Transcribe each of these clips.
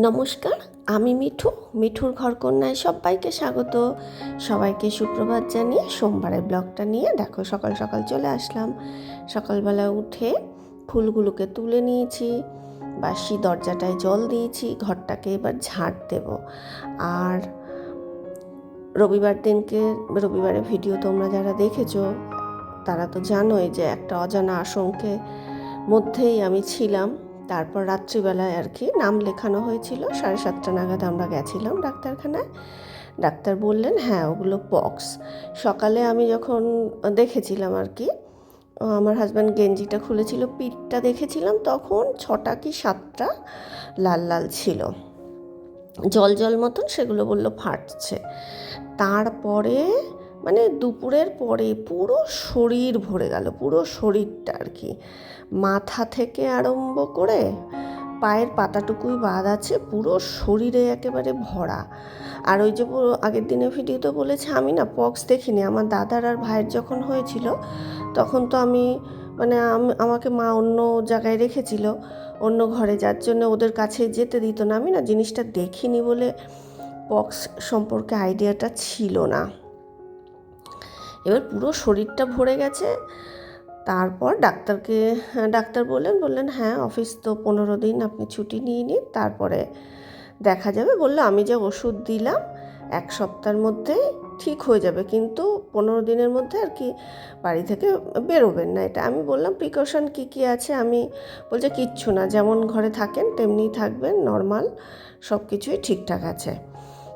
নমস্কার, আমি মিঠু, মিঠুর ঘরকন্যায় সবাইকে স্বাগত। সবাইকে সুপ্রভাত জানিয়ে সোমবারের ব্লগটা নিয়ে দেখো সকাল সকাল চলে আসলাম। সকালবেলা উঠে ফুলগুলোকে তুলে নিয়েছি, বাসি দরজাটায় জল দিয়েছি, ঘরটাকে এবার ঝাঁট দেব। আর রবিবার দিনকে, রবিবারের ভিডিও তোমরা যারা দেখেছ, তারা তো জানোই যে একটা অজানা আশঙ্কে মধ্যেই আমি ছিলাম। তারপর রাত্রিবেলায় আর কি নাম লেখানো হয়েছিল, সাড়ে সাতটা নাগাদ আমরা গেছিলাম ডাক্তারখানায়। ডাক্তার বললেন হ্যাঁ ওগুলো পক্স সকালে আমি যখন দেখেছিলাম আর কি, আমার হাজব্যান্ড গেঞ্জিটা খুলেছিল, পিঠটা দেখেছিলাম, তখন ছটা কি সাতটা লাল লাল ছিল। জল জল মতন সেগুলো বলল ফাটছে। তারপরে মানে দুপুরের পরে পুরো শরীর ভরে গেল, পুরো শরীরটা আর কি। মাথা থেকে আরম্ভ করে পায়ের পাতাটুকুই বাদ আছে, পুরো শরীরে একেবারে ভরা। আর ওই যে আগের দিনের ভিডিওতে বলেছে, আমি না পক্স দেখিনি, আমার দাদার আর ভাইয়ের যখন হয়েছিল, তখন তো আমি মানে আমাকে মা অন্য জায়গায় রেখেছিল, অন্য ঘরে, যার জন্য ওদের কাছে যেতে দিত না। আমি না জিনিসটা দেখিনি বলে পক্স সম্পর্কে আইডিয়াটা ছিল না। এবার পুরো শরীরটা ভরে গেছে তারপর ডাক্তারকে ডাক্তার বললেন বললেন হ্যাঁ অফিস তো পনেরো দিন, আপনি ছুটি নিয়ে নিন, তারপরে দেখা যাবে। বলল, আমি যে ওষুধ দিলাম, এক সপ্তাহের মধ্যে ঠিক হয়ে যাবে, কিন্তু পনেরো দিনের মধ্যে আর কি বাড়ি থেকে বেরোবেন না এটা। আমি বললাম প্রিকশন কী কী আছে? আমি বলছে, কিচ্ছু না, যেমন ঘরে থাকেন তেমনি থাকবেন নর্মাল সব কিছুই ঠিকঠাক আছে।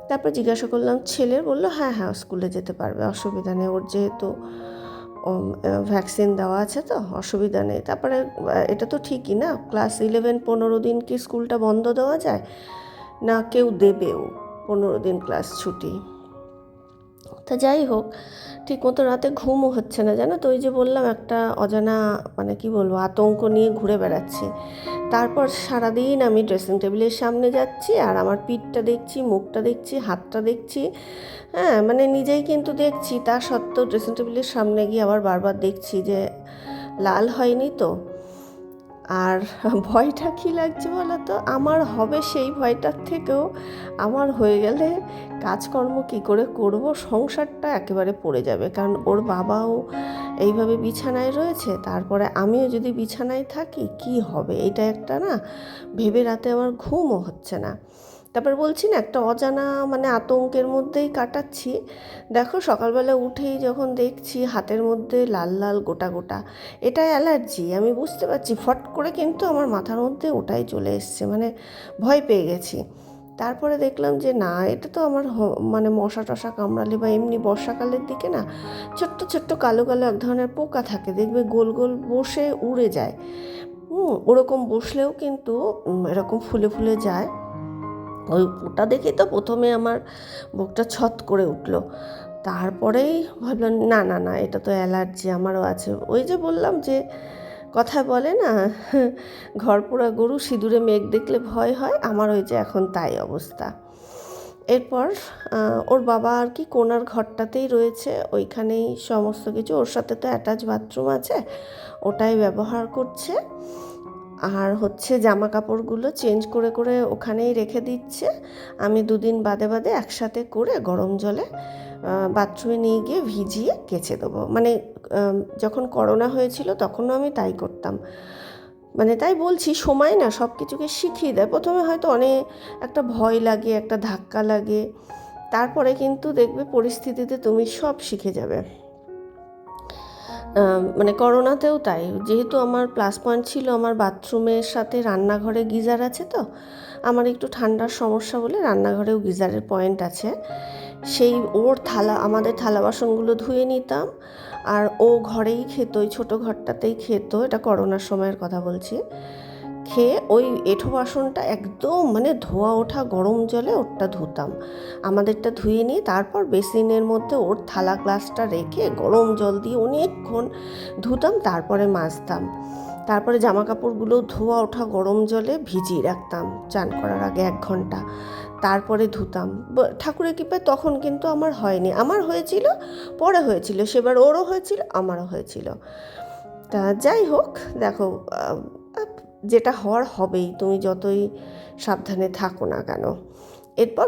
তারপর জিজ্ঞাসা করলাম ছেলের বলল হ্যাঁ হ্যাঁ স্কুলে যেতে পারবে, অসুবিধা নেই। ওর যেহেতু ভ্যাকসিন দেওয়া আছে তো, অসুবিধা নেই। তারপরে এটা তো ঠিকই না ক্লাস ইলেভেন পনেরো দিন কি স্কুলটা বন্ধ দেওয়া যায়? না, কেউ দেবেও পনেরো দিন ক্লাস ছুটি। তা যাই হোক ঠিক মতো রাতে ঘুমও হচ্ছে না, জানো তো? ওই যে বললাম, একটা অজানা মানে কি বলব, আতঙ্ক নিয়ে ঘুরে বেড়াচ্ছি। তারপর সারাদিন আমি ড্রেসিং টেবিলের সামনে যাচ্ছি, আর আমার পিঠটা দেখছি, মুখটা দেখছি, হাতটা দেখছি। হ্যাঁ মানে নিজেই কিন্তু দেখছি। তা সত্ত্বেও ড্রেসিং টেবিলের সামনে গিয়ে আবার বারবার দেখছি যে, লাল হয়নি তো? আর ভয়টা কী লাগছে বলো তো আমার হবে সেই ভয়টার থেকেও আমার হয়ে গেলে কাজকর্ম কি করে করব? সংসারটা একেবারে পড়ে যাবে। কারণ ওর বাবাও এইভাবে বিছানায় রয়েছে, তারপরে আমিও যদি বিছানায় থাকি, কি হবে? এটা একটা না, ভেবে রাতে আমার ঘুমও হচ্ছে না। তারপর বলছি না, একটা অজানা মানে আতঙ্কের মধ্যেই কাটাচ্ছি। দেখো সকালবেলা উঠেই যখন দেখছি হাতের মধ্যে লাল লাল গোটা গোটা এটা অ্যালার্জি। আমি বুঝতে পারছি, ফট করে কিন্তু আমার মাথার মধ্যে ওটাই চলে এসছে মানে ভয় পেয়ে গেছি। তারপরে দেখলাম যে না, এটা তো আমার মানে মশা টশা কামড়ালে বা এমনি বর্ষাকালের দিকে না, ছোট্ট ছোট্ট কালো কালো এক ধরনের পোকা থাকে, দেখবে গোল গোল বসে উড়ে যায়। ওরকম বসলেও কিন্তু এরকম ফুলে ফুলে যায়। ওই ওটা দেখেই তো প্রথমে আমার বুকটা ছত করে উঠল। তারপরেই ভাবলাম, না না না, এটা তো অ্যালার্জি, আমারও আছে। ওই যে বললাম যে কথা বলে না, ঘর পোড়া গরু, সিঁদুরে মেঘ দেখলে ভয় হয়, আমার ওই যে এখন তাই অবস্থা। এরপর ওর বাবা আর কি কোনার ঘরটাতেই রয়েছে, ওইখানেই সমস্ত কিছু, ওর সাথে তো অ্যাটাচ বাথরুম আছে, ওটাই ব্যবহার করছে। আর হচ্ছে জামা কাপড়গুলো চেঞ্জ করে করে ওখানেই রেখে দিচ্ছে। আমি দুদিন বাদে বাদে একসাথে করে গরম জলে বাথরুমে নিয়ে গিয়ে ভিজিয়ে কেচে দেবো। মানে যখন করোনা হয়েছিল তখনও আমি তাই করতাম। মানে তাই বলছি, সময় না সব কিছুকে শিখিয়ে দেয়। প্রথমে হয়তো অনেক একটা ভয় লাগে, একটা ধাক্কা লাগে। তারপরে কিন্তু দেখবে পরিস্থিতিতে তুমি সব শিখে যাবে। মানে করোনাতেও তাই। যেহেতু আমার প্লাস পয়েন্ট ছিল আমার বাথরুমের সাথে রান্নাঘরে গিজার আছে তো, আমার একটু ঠান্ডার সমস্যা বলে রান্নাঘরেও গিজারের পয়েন্ট আছে। সেই ওর থালা, আমাদের থালা বাসনগুলো ধুয়ে নিতাম। আর ও ঘরেই খেত, ওই ছোটো ঘরটাতেই খেত, এটা করোনার সময়ের কথা বলছি। খেয়ে ওই এঁঠো বাসনটা একদম মানে ধোয়া ওঠা গরম জলে ওরটা ধুতাম। আমাদেরটা ধুয়ে নিয়ে তারপর বেসিনের মধ্যে ওর থালা গ্লাসটা রেখে গরম জল দিয়ে অনেকক্ষণ ধুতাম, তারপরে মাজতাম। তারপরে জামা কাপড়গুলো ধোয়া ওঠা গরম জলে ভিজিয়ে রাখতাম, চান করার আগে এক ঘণ্টা। তারপরে ধুতাম। ঠাকুরের কৃপায় তখন কিন্তু আমার হয়নি। আমার হয়েছিল, পরে হয়েছিল। সেবার ওরও হয়েছিল, আমারও হয়েছিল। তা যাই হোক, দেখো যেটা হওয়ার হবেই, তুমি যতই সাবধানে থাকো না কেন। এরপর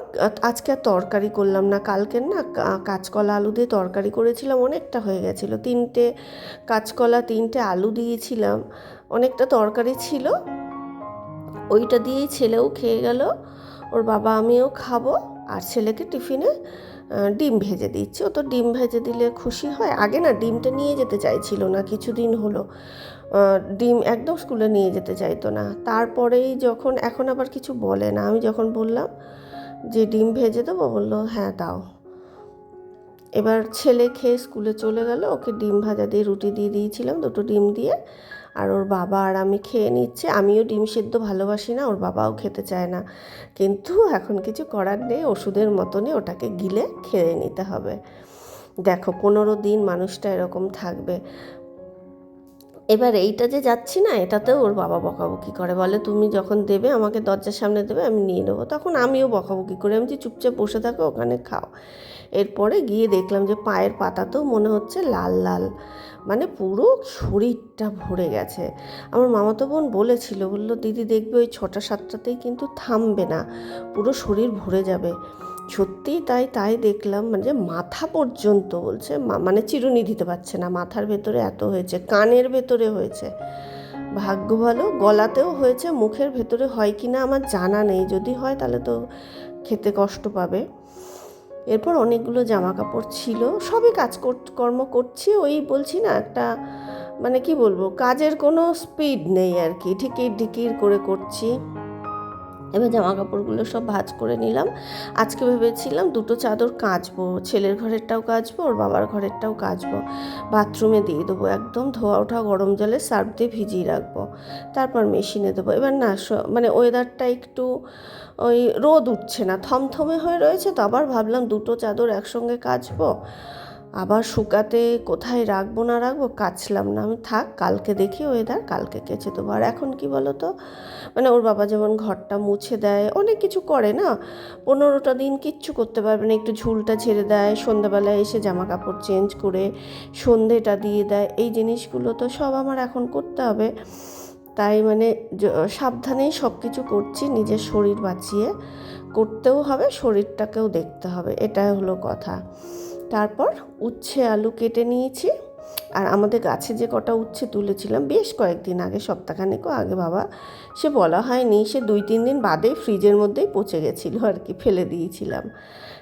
আজকে আর তরকারি করলাম না, কালকের না কাঁচকলা আলু দিয়ে তরকারি করেছিলাম, অনেকটা হয়ে গেছিল। তিনটে কাঁচকলা, তিনটে আলু দিয়েছিলাম, অনেকটা তরকারি ছিল। ওইটা দিয়েই ছেলেও খেয়ে গেল, ওর বাবা আমিও খাব, আর ছেলেকে টিফিনে ডিম ভেজে দিচ্ছি। ও তো ডিম ভেজে দিলে খুশি হয়। আগে না ডিমটা নিয়ে যেতে চাইছিল না, কিছুদিন হলো। ডিম একদম স্কুলে নিয়ে যেতে চাইতো না। তারপরেই যখন, এখন আবার কিছু বলে না। আমি যখন বললাম যে ডিম ভেজে দেবো, বলল হ্যাঁ দাও। এবার ছেলে খেয়ে স্কুলে চলে গেল। ওকে ডিম ভাজা দিয়ে রুটি দিয়ে দিয়েছিলাম, দুটো ডিম দিয়ে। আর ওর বাবা আর আমি খেয়ে নিচ্ছে। আমিও ডিম সেদ্ধ ভালোবাসি না, ওর বাবাও খেতে চায় না। কিন্তু এখন কিছু করার নেই, ওষুধের মতনই ওটাকে গিলে খেয়ে নিতে হবে। দেখো, পনেরো দিন মানুষটা এরকম থাকবে। এবার এইটা যে যাচ্ছি না, এটাতেও ওর বাবা বকাবকি করে। বলে, তুমি যখন দেবে, আমাকে দরজার সামনে দেবে, আমি নিয়ে নেব। তখন আমিও বকাবকি করে। আমি যে চুপচাপ বসে থাকো, ওখানে খাও। এরপরে গিয়ে দেখলাম যে, পায়ের পাতাতেও মনে হচ্ছে লাল লাল। মানে পুরো শরীরটা ভরে গেছে। আমার মামাতো বোন বলেছিল, বলল, দিদি, দেখবে ওই ছটা, সাতটাতেই কিন্তু থামবে না। পুরো শরীর ভরে যাবে। সত্যিই তাই তাই দেখলাম মানে মাথা পর্যন্ত বলছে মানে চিরুনি দিতে পারছে না, মাথার ভেতরে এত হয়েছে, কানের ভেতরে হয়েছে। ভাগ্য ভালো, গলাতেও হয়েছে, মুখের ভেতরে হয় কি না আমার জানা নেই, যদি হয় তাহলে তো খেতে কষ্ট পাবে। এরপর অনেকগুলো জামা কাপড় ছিল, সবই কাজ কর- কর্ম করছি, ওই বলছি না একটা মানে কি বলব, কাজের কোনো স্পিড নেই আর কি ঢিকির ঢিকির করে করছি। এবার জামা কাপড়গুলো সব ভাঁজ করে নিলাম। আজকে ভেবেছিলাম দুটো চাদর কাচবো, ছেলের ঘরেরটাও কাচবো, ওর বাবার ঘরেরটাও কাচবো। বাথরুমে দিয়ে দেবো একদম ধোয়া ওঠা গরম জলে, সার্ফ দিয়ে ভিজিয়ে রাখব। তারপর মেশিনে দেবো। এবার না মানে ওয়েদারটা একটু ওই রোদ উঠছে না, থমথমে হয়ে রয়েছে, তো আবার ভাবলাম দুটো চাদর একসঙ্গে কাচবো। আবার শুকাতে কোথায় রাখব না রাখব কাচলাম না। আমি থাক, কালকে দেখি ওয়েদার কালকে কেচে দেবো। আর এখন কি বলো তো মানে ওর বাবা যেমন ঘরটা মুছে দেয়, অনেক কিছু করে না? পনেরোটা দিন কিচ্ছু করতে পারবে না। একটু ঝুলটা ছেড়ে দেয়, সন্ধ্যাবেলায় এসে জামা কাপড় চেঞ্জ করে সন্ধেটা দিয়ে দেয়। এই জিনিসগুলো তো সব আমার এখন করতে হবে। তাই মানে সাবধানেই সব কিছু করছি, নিজের শরীর বাঁচিয়ে। করতেও হবে, শরীরটাকেও দেখতে হবে। এটাই হলো কথা। তারপর উচ্ছে আলু কেটে নিয়েছি। আর আমাদের গাছে যে কটা উচ্ছে তুলেছিলাম, বেশ কয়েকদিন আগে, সপ্তাহখানেকও আগে বাবা, সে বলা হয়নি, সে দুই তিন দিন বাদে ফ্রিজের মধ্যেই পচে গেছিল আর কি, ফেলে দিয়েছিলাম।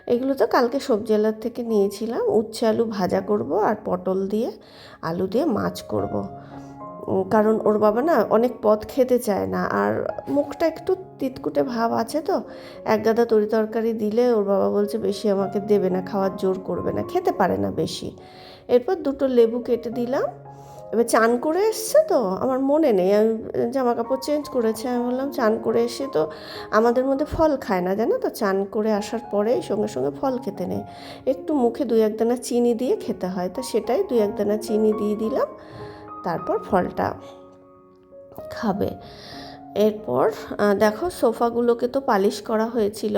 এগুলো তো কালকে সবজি আলার থেকে নিয়েছিলাম। উচ্ছে আলু ভাজা করব আর পটল দিয়ে আলু দিয়ে মাছ করব। কারণ ওর বাবা না অনেক পদ খেতে চায় না। আর মুখটা একটু তিতকুটে ভাব আছে তো। এক গাদা তরি তরকারি দিলে ওর বাবা বলছে, বেশি আমাকে দেবে না, খাওয়ার জোর করবে না, খেতে পারে না বেশি। এরপর দুটো লেবু কেটে দিলাম। এবার চান করে এসছে তো, আমার মনে নেই। আমি জামা কাপড় চেঞ্জ করেছে, আমি বললাম, চান করে এসে তো আমাদের মধ্যে ফল খায় না, জানো তো? চান করে আসার পরে সঙ্গে সঙ্গে ফল খেতে নেই। একটু মুখে দুই এক দানা চিনি দিয়ে খেতে হয়। তো সেটাই দুই এক দানা চিনি দিয়ে দিলাম। তারপর ফলটা খাবে। এরপর দেখো সোফাগুলোকে তো পালিশ করা হয়েছিল।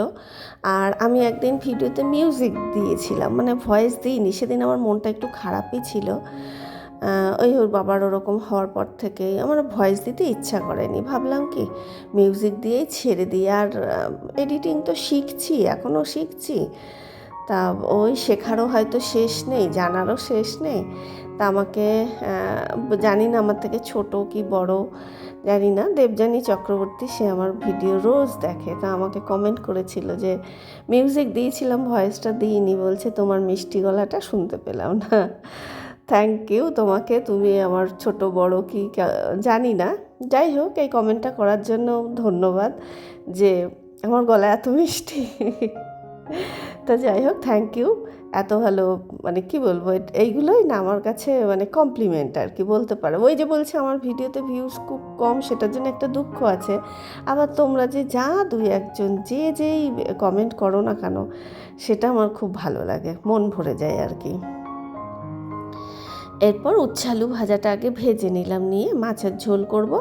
আর আমি একদিন ভিডিওতে মিউজিক দিয়েছিলাম মানে ভয়েস দিইনি, সেদিন আমার মনটা একটু খারাপই ছিল। ওই ওর বাবার ওরকম হওয়ার পর থেকে আমার ভয়েস দিতে ইচ্ছা করেনি। ভাবলাম কি মিউজিক দিয়েই ছেড়ে দিই। আর এডিটিং তো শিখছি, এখনও শিখছি। তা ওই শেখারও হয়তো শেষ নেই, জানারও শেষ নেই। তা আমাকে জানি না আমার থেকে ছোট কি বড়, জানি না। দেবযানী চক্রবর্তী, সে আমার ভিডিও রোজ দেখে। তা আমাকে কমেন্ট করেছিল যে মিউজিক দিয়েছিলাম ভয়েসটা দিইনি। বলছে, তোমার মিষ্টি গলাটা শুনতে পেলাম না। থ্যাংক ইউ তোমাকে, তুমি আমার ছোট, বড় কি জানি না। যাই হোক, এই কমেন্টটা করার জন্য ধন্যবাদ যে, আমার গলা এত মিষ্টি। তো যাই হোক থ্যাংক ইউ এত ভালো মানে কি বলব এইগুলোই না আমার কাছে মানে কমপ্লিমেন্ট আর কি, বলতে পারো। ওই যে বলছে, আমার ভিডিওতে ভিউজ খুব কম, সেটার জন্য একটা দুঃখ আছে। আবার তোমরা যে যা দুই একজন, যে যেই কমেন্ট করো না কেন, সেটা আমার খুব ভালো লাগে, মন ভরে যায় আর কি। এরপর উচ্ছালু ভাজাটা আগে ভেজে নিলাম, নিয়ে মাছের ঝোল করব।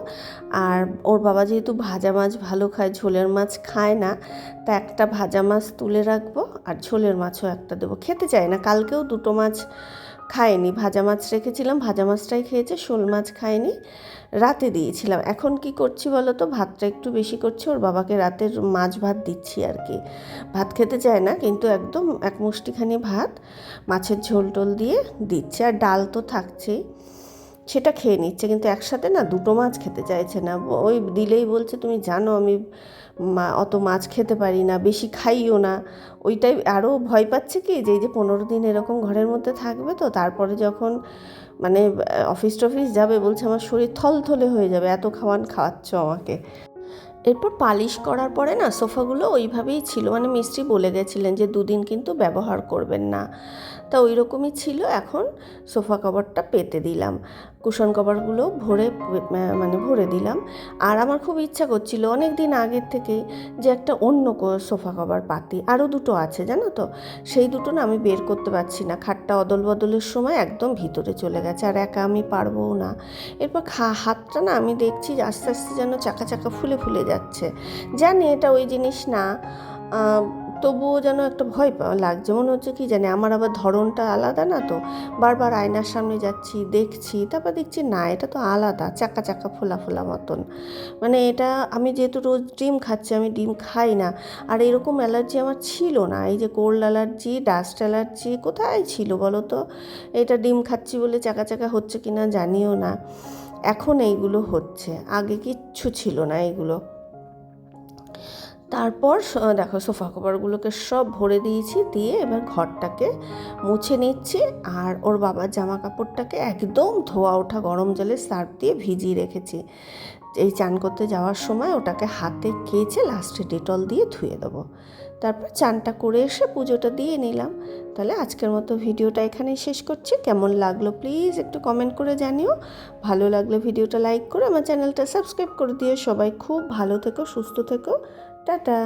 আর ওর বাবা যেহেতু ভাজা মাছ ভালো খায়, ঝোলের মাছ খায় না, তা একটা ভাজা মাছ তুলে রাখব আর ঝোলের মাছও একটা দেবো। খেতে চায় না, কালকেও দুটো মাছ খায়নি ভাজা মাছ রেখেছিলাম, ভাজা মাছটাই খেয়েছে, শোল মাছ খায়নি রাতে দিয়েছিলাম। এখন কি করছি বলো তো? ভাতটা একটু বেশি করছি, ওর বাবাকে রাতের মাছ ভাত দিচ্ছি আর কি। ভাত খেতে চায় না, কিন্তু একদম এক মুষ্টিখানি ভাত, মাছের ঝোল টোল দিয়ে দিচ্ছে, আর ডাল তো থাকছেই। সেটা খেয়ে নিচ্ছে, কিন্তু একসাথে না দুটো মাছ খেতে চাইছে না। ওই দিলেই বলছে, তুমি জানো আমি অত মাছ খেতে পারি না, বেশি খাইও না। ওইটাই আরও ভয় পাচ্ছে কি যে, এই যে পনেরো দিন এরকম ঘরের মধ্যে থাকবে তো, তারপরে যখন মানে অফিস টফিস যাবে, বলছে আমার শরীর থলথলে হয়ে যাবে, এত খাওয়ান খাওয়াচ্ছ আমাকে। এরপর পালিশ করার পরে না, সোফাগুলো ওইভাবেই ছিল। মানে মিস্ত্রি বলে গেছিলেন যে, দুদিন কিন্তু ব্যবহার করবেন না। তা ওই রকমই ছিল, এখন সোফা কভারটা পেতে দিলাম। কুশন কভারগুলো ভরে মানে ভরে দিলাম। আর আমার খুব ইচ্ছা করছিল অনেক দিন আগের থেকেই যে একটা অন্য সোফা কভার পাতি, আরও দুটো আছে জানো তো? সেই দুটো না আমি বের করতে পারছি না, খাটটা অদল বদলের সময় একদম ভিতরে চলে গেছে, আর একা আমি পারবও না। এরপর খা, হাতটা না আমি দেখছি আস্তে আস্তে যেন চাকা চাকা ফুলে ফুলে যাচ্ছে। জানি এটা ওই জিনিস না তবুও যেন একটা ভয় লাগছে। মনে হচ্ছে কি জানি আমার আবার ধরনটা আলাদা না তো? বারবার আয়নার সামনে যাচ্ছি, দেখছি, তারপর দেখছি না, এটা তো আলাদা, চাকা চাকা ফোলা ফোলা মতন। মানে এটা আমি যেহেতু রোজ ডিম খাচ্ছি, আমি ডিম খাই না। আর এরকম অ্যালার্জি আমার ছিল না। এই যে কোল্ড অ্যালার্জি, ডাস্ট অ্যালার্জি, কোথায় ছিল বলো তো? এটা ডিম খাচ্ছি বলে চাকা চাকা হচ্ছে কি না জানিও না। এখন এইগুলো হচ্ছে। আগে কিচ্ছু ছিল না এইগুলো। তারপর দেখো সোফা কভারগুলোকে সব ভরে দিয়েছি, দিয়ে এবার ঘরটাকে মুছে নিচ্ছি। আর ওর বাবার জামা কাপড়টাকে একদম ধোয়া ওঠা গরম জলে সার্ফ দিয়ে ভিজিয়ে রেখেছি। এই চান করতে যাওয়ার সময় ওটাকে হাতে কেচে লাস্টে ডেটল দিয়ে ধুয়ে দেবো। তারপর চানটা করে এসে পুজোটা দিয়ে নিলাম। তাহলে আজকের মতো ভিডিওটা এখানেই শেষ করছি। কেমন লাগল প্লিজ একটু কমেন্ট করে জানিও। ভালো লাগলে ভিডিওটা লাইক করে আমার চ্যানেলটা সাবস্ক্রাইব করে দিও। সবাই খুব ভালো থেকো, সুস্থ থেকো। টাটা।